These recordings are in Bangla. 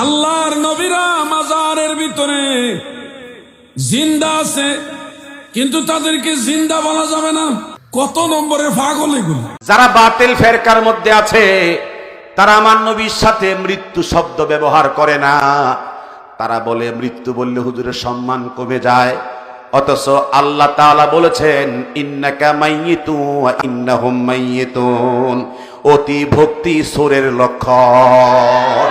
আল্লাহর নবীরা মাজারের ভিতরে জিন্দা আছে, কিন্তু তাদেরকে জিন্দা বলা যাবে না। কত নম্বরের পাগল এগুলো? যারা বাতিল ফেরকার মধ্যে আছে, তারা আমার নবীর সাথে মৃত্যু শব্দ ব্যবহার করে না। তারা বলে, মৃত্যু বললে হুজুরের সম্মান কমে যায়। অথচ আল্লাহ তাআলা বলেছেন, ইন্নাকা মাইয়িতু ওয়া ইন্নাহুম মাইয়িতুন। অতি ভক্তি সুরের লক্ষণ।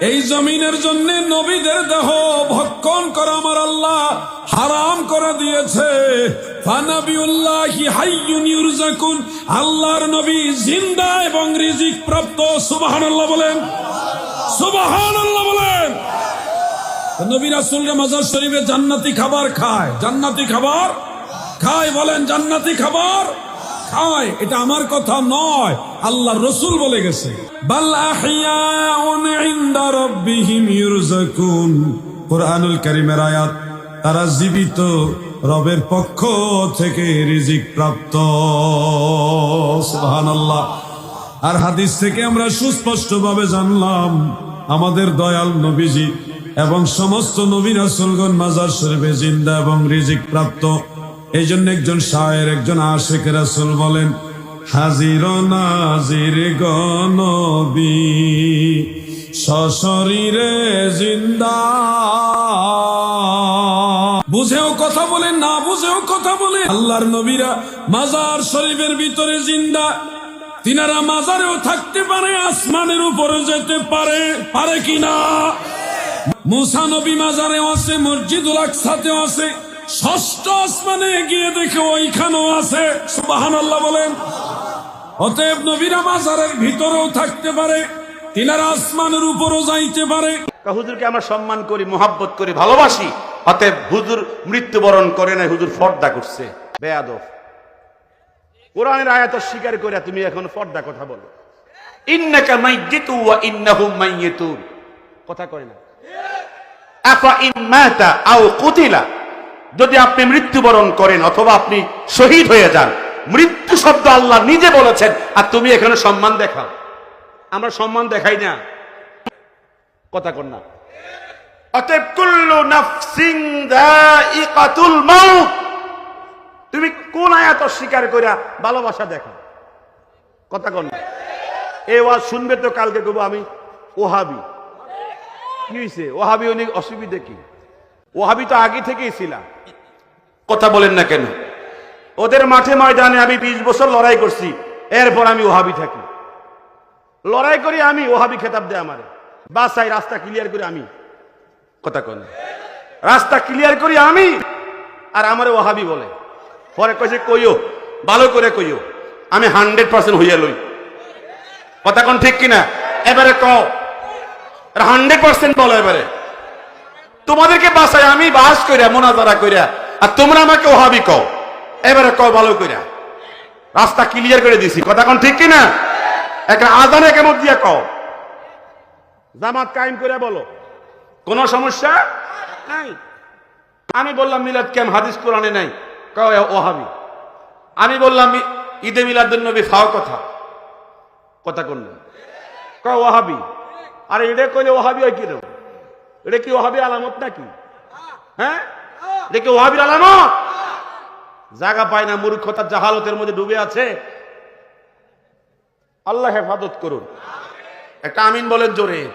এই জমিনের জন্য নবীদের দেহ ভক্ষণ করা আমার আল্লাহ হারাম করে দিয়েছে। আল্লাহর নবী জিন্দা এবং রিজিক প্রাপ্ত, সুবহানাল্লাহ বলেন। সুবহানাল্লাহ বলেন। নবী রাসূলরা মাজার শরীফে জান্নাতি খাবার খায়। জান্নাতি খাবার খায় বলেন, জান্নাতি খাবার। খায়, এটা আমার কথা নয়। আল্লাহ রসুল বলে গেছে তারা জীবিত রবের পক্ষ থেকে রিজিক প্রাপ্ত। আর হাদিস থেকে আমরা সুস্পষ্টভাবে জানলাম, আমাদের দয়াল নবীজি এবং সমস্ত নবী রাসূলগণ মাজার শরীফে জিন্দা এবং রিজিক প্রাপ্ত। এই জন্য একজন শায়ের, একজন আশেখ রাসূল বলেন, হাজির নাজির গনবী সশরীরে জিন্দা। বুঝেও কথা বলেন, না বুঝেও কথা বলে আল্লাহর নবীরা মাজার শরীফের ভিতরে জিন্দা। তিনারা মাজারেও থাকতে পারে, আসমানের উপরে যেতে পারে পারে কিনা? মুসা নবী মাজারেও আছে, মসজিদুল আকসাতেও আছে। ষষ্ঠ আসমানে গিয়ে দেখে ওইখানেও আছে। সুবাহান আল্লাহ বলেন। অতএব নবীরা মাজারের ভিতরেও থাকতে পারে, তিনারা আসমানের উপরও যাইতে পারে। হুজুরকে আমরা সম্মান করি, মোহাব্বত করি, ভালোবাসি। অতএব হুজুর মৃত্যুবরণ করে নাই, হুজুর ফর্দা করছে। বেয়াদব। কোরআনের আয়াত স্বীকার করে তুমি এখন ফর্দা কথা বলো। ইন্নাকা মাইয়িতু ওয়া ইন্নাহুম মাইয়িতুন। কথা কয় না। আফা ইন মাতা আও কুতিলা। যদি আপনি মৃত্যুবরণ করেন অথবা আপনি শহীদ হয়ে যান, মৃত্যু শব্দ আল্লাহ নিজে বলেছেন, আর তুমি এখানে সম্মান দেখাও। আমরা সম্মান দেখাই না। কথা কর না। অতএব কুল্লু মাউত। তুমি কোন আয়াত অস্বীকার করিয়া ভালোবাসা দেখো কথা কর না। এই ওয়াজ শুনবে তো কালকে কব আমি, ওহাবি। কি হইছে? ওহাবি অনেক অসুবিধে কি? ওহাবি তো আগে থেকেই ছিলাম। কথা বলেন না কেন? ওদের মাঠে ময়দানে আমি বিশ বছর লড়াই করছি, এরপর আমি ওহাবি থাকি। লড়াই করি আমি, ওহাবি খেতাব দেয় আমারে। বাসাই রাস্তা ক্লিয়ার করি আমি। কথা কন। রাস্তা ক্লিয়ার করি আমি, আর আমারে ওহাবি বলে। পরে কইছে, কইও, ভালো করে কইও, আমি হান্ড্রেড পার্সেন্ট হইয়া লই। কথা কোন ঠিক কিনা? এবারে কও, হান্ড্রেড পার্সেন্ট বলো এবারে। তোমাদেরকে বাসায় আমি বাস কইরা, মোনাজারা কইরা আর তোমরা আমাকে ওহাবি কও। এবারে কও ভালো কইরা। রাস্তা ক্লিয়ার করে দিছি। কথা কোন ঠিক কিনা? একটা আজানে কেমন দিয়া কও। জামাত কায়েম করে বলো। কোন সমস্যা? নাই। আমি বললাম মিলাদ কেম হাদিস কোরআনে নাই। কও ওহাবি। আমি বললাম ঈদে মিলাদ নবী ফাও কথা। কথা কোন কও ওহাবি। আরে এটা কইলে ওহাবি হয় কি রে এটা কি ওহাবি আলামত নাকি? হ্যাঁ? কি ওহাবির আলামত। জায়গা পায় না, মূর্খতা জাহালতের মধ্যে ডুবে আছে। আল্লাহ হেফাজত করুন। একটা আমিন বলেন জোরে।